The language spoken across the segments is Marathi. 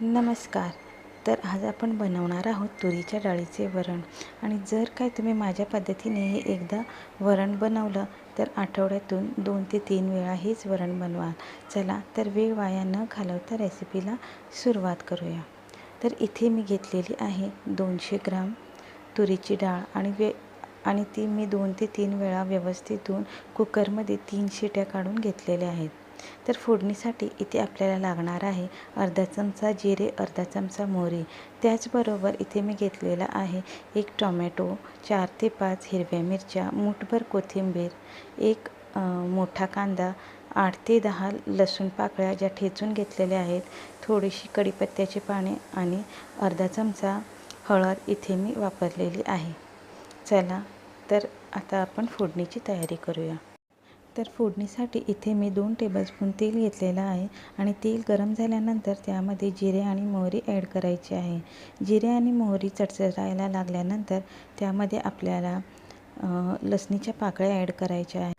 नमस्कार. तर आज आपण बनवणार आहोत तुरीच्या डाळीचे वरण. आणि जर काय तुम्ही माझ्या पद्धतीने हे एकदा वरण बनवलं तर आठवड्यातून दोन ते तीन वेळा हेच वरण बनवाल. चला तर वेळ वाया न घालवता रेसिपीला सुरुवात करूया. तर इथे मी घेतलेली आहे दोनशे ग्राम तुरीची डाळ आणि वे आणि ती मी दोन ते तीन वेळा व्यवस्थित धुवून कुकरमध्ये तीन शिट्या काढून घेतलेल्या आहेत. तर फोडणीसाठी इथे आपल्याला लागणार आहे अर्धा चमचा जिरे अर्धा चमचा मोहरी. त्याचबरोबर इथे मी घेतलेला आहे एक टोमॅटो चार ते पाच हिरव्या मिरच्या मूठभर कोथिंबीर एक मोठा कांदा आठ ते दहा लसूण पाकळ्या ज्या ठेचून घेतलेल्या आहेत. थोडीशी कढीपत्त्याची पाने आणि अर्धा चमचा हळद इथे मी वापरलेली आहे. चला तर आता आपण फोडणीची तयारी करूया. तर फोडणीसाठी इथे मी दोन टेबलस्पून तेल घेतलेलं आहे आणि तेल गरम झाल्यानंतर त्यामध्ये जिरे आणि मोहरी ॲड करायची आहे. जिरे आणि मोहरी चटचटायला लागल्यानंतर त्यामध्ये आपल्याला लसणीच्या पाकळ्या ॲड करायच्या आहे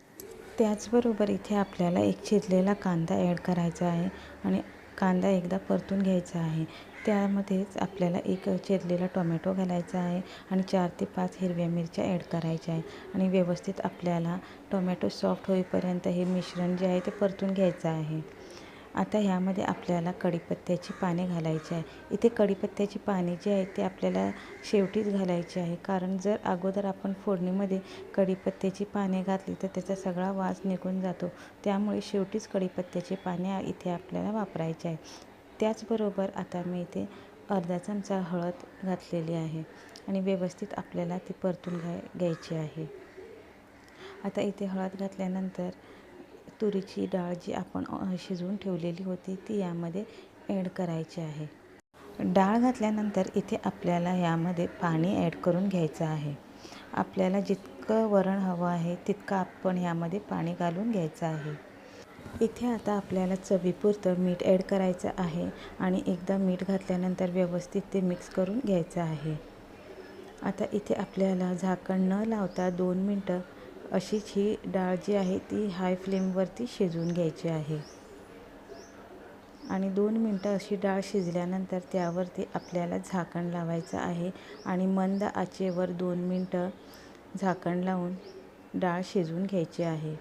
त्याचबरोबर इथे आपल्याला एक चिरलेला कांदा ॲड करायचा आहे आणि कांदा एकदा परतून घ्यायचा आहे. त्यामध्येच आपल्याला एक चिरलेला टोमॅटो घालायचा आहे आणि चार ते पाच हिरव्या मिरच्या ॲड करायच्या आहेत आणि व्यवस्थित आपल्याला टोमॅटो सॉफ्ट होईपर्यंत हे मिश्रण जे आहे ते परतून घ्यायचं आहे. आता ह्यामध्ये आपल्याला कढीपत्त्याची पाने घालायची आहे. इथे कढीपत्त्याची पाने जी आहे ते आपल्याला शेवटीच घालायची आहे. कारण जर अगोदर आपण फोडणीमध्ये कढीपत्त्याची पाने घातली तर त्याचा सगळा वास निघून जातो. त्यामुळे शेवटीच कढीपत्त्याची पाने इथे आपल्याला वापरायची आहे. त्याचबरोबर आता मी इथे अर्धा चमचा हळद घातलेली आहे आणि व्यवस्थित आपल्याला ती परतून घ्याय घ्यायची आहे. आता इथे हळद घातल्यानंतर तुरीची डाळ जी आपण शिजवून ठेवलेली होती ती यामध्ये ॲड करायची आहे. डाळ घातल्यानंतर इथे आपल्याला यामध्ये पाणी ॲड करून घ्यायचं आहे. आपल्याला जितकं वरण हवं आहे तितकं आपण यामध्ये पाणी घालून घ्यायचं आहे. इथे आता आपल्याला चवीपुरतं मीठ ॲड करायचं आहे आणि एकदा मीठ घातल्यानंतर व्यवस्थित ते मिक्स करून घ्यायचं आहे. आता इथे आपल्याला झाकण न लावता दोन मिनटं अशीच ही डाळ जी आहे ती हाय फ्लेमवरती शिजवून घ्यायची आहे. आणि दोन मिनटं अशी डाळ शिजल्यानंतर त्यावरती आपल्याला झाकण लावायचं आहे. आणि मंद आचेवर दोन मिनटं झाकण लावून डाळ शिजवून घ्यायची आहे.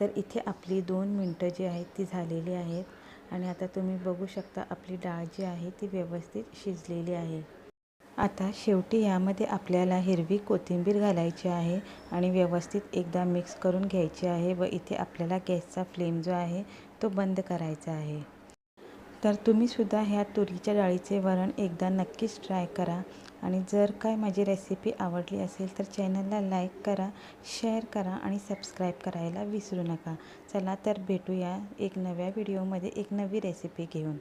तर इथे आपली दोन मिनटं जी आहेत ती झालेली आहेत. आणि आता तुम्ही बघू शकता आपली डाळ जी आहे ती व्यवस्थित शिजलेली आहे. आता शेवटी यामध्ये आपल्याला हिरवी कोथिंबीर घालायची आहे आणि व्यवस्थित एकदा मिक्स करून घ्यायची आहे व इथे आपल्याला गॅसचा फ्लेम जो आहे तो बंद करायचा आहे. तर तुम्हीसुद्धा ह्या तुरीच्या डाळीचे वरण एकदा नक्कीच ट्राय करा आणि जर काय माझी रेसिपी आवडली असेल तर चॅनलला लाईक करा शेअर करा आणि सबस्क्राईब करायला विसरू नका. चला तर भेटूया एक नव्या व्हिडिओमध्ये एक नवी रेसिपी घेऊन.